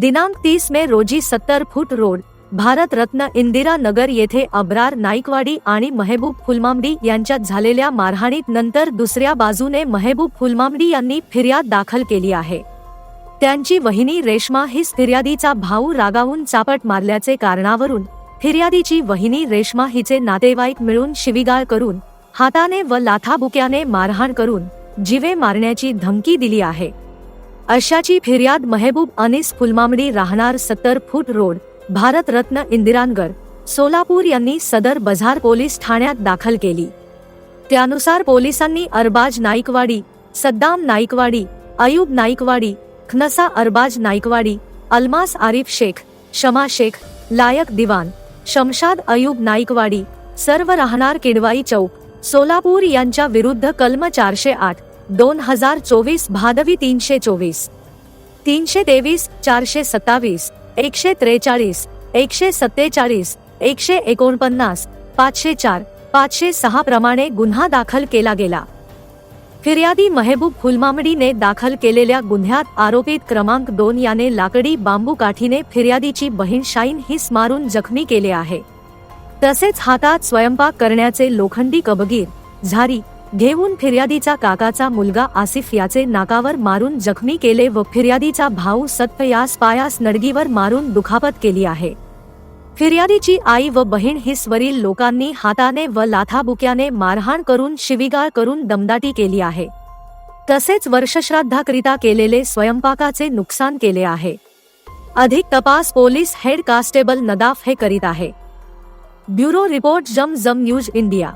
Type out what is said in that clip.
दिनांक तीस मे रोजी सत्तर फूट रोड भारतरत्न इंदिरा नगर येथे अब्रार नाईकवाडी आणि महेबूब फुलमामडी यांच्यात झालेल्या मारहाणीत नंतर दुसऱ्या बाजूने महेबूब फुलमामडी यांनी फिर्याद दाखल केली आहे. त्यांची वहिनी रेश्मा हिच फिर्यादीचा भाऊ रागावून चापट मारल्याचे कारणावरून फिर्यादीची वहिनी रेश्मा हिचे नातेवाईक मिळून शिविगाळ करून हाताने व लाथाबुक्याने मारहाण करून जीवे मारण्याची धमकी दिली आहे. अशाची फिर्याद महेबूब अनिस फुलमामडी राहणार सत्तर फूट रोड भारतरत्न इंदिरानगर सोलापूर यांनी सदर बझार पोलीस ठाण्यात दाखल केली. त्यानुसार पोलिसांनी अरबाज नाईकवाडी सद्दाम नाईकवाडी अयूब नाईकवाडी खनसा अरबाज नाईकवाडी अल्मास आरिफ शेख शमा शेख लायक दिवान शमशाद अयूब नाईकवाडी सर्व राहणार किडवाई चौक सोलापूर यांच्या विरुद्ध कलम चारशे आठ दोन हजार चोवीस भादवी तीनशे चोवीस तीनशे तेवीस चारशे सत्तावीस एकशे त्रेचाळीस एकशे सत्तेचाळीस एकशे एकोणपन्नास पाचशे चार पाचशे सहा प्रमाणे गुन्हा दाखल केला गेला. फिर्यादी महेबूब फुलमामडीने दाखल केलेल्या गुन्ह्यात आरोपित क्रमांक दोन याने लाकडी बांबू काठीने फिर्यादीची बहीण शाईन हिस मारून जखमी केले आहे. तसेच हातात स्वयंपाक करण्याचे लोखंडी कबगीर झारी घेऊन फिर्यादीचा काकाचा मुलगा आसिफ याचे नाकावर मारून जखमी केले व फिर्यादीचा भाऊ सत्य यास पायास नडगीवर मारून दुखापत केली आहे. फिर्यादीची आई व बहीण हिसवरील लोकांनी हाताने व लाथाबुक्याने मारहाण करून शिविगाळ करून दमदाटी केली आहे. तसेच वर्षश्राद्धाकरिता केलेले स्वयंपाकाचे नुकसान केले आहे. अधिक तपास पोलीस हेड कास्टेबल नदाफ हे करीत आहे. ब्युरो रिपोर्ट जम जम न्यूज इंडिया.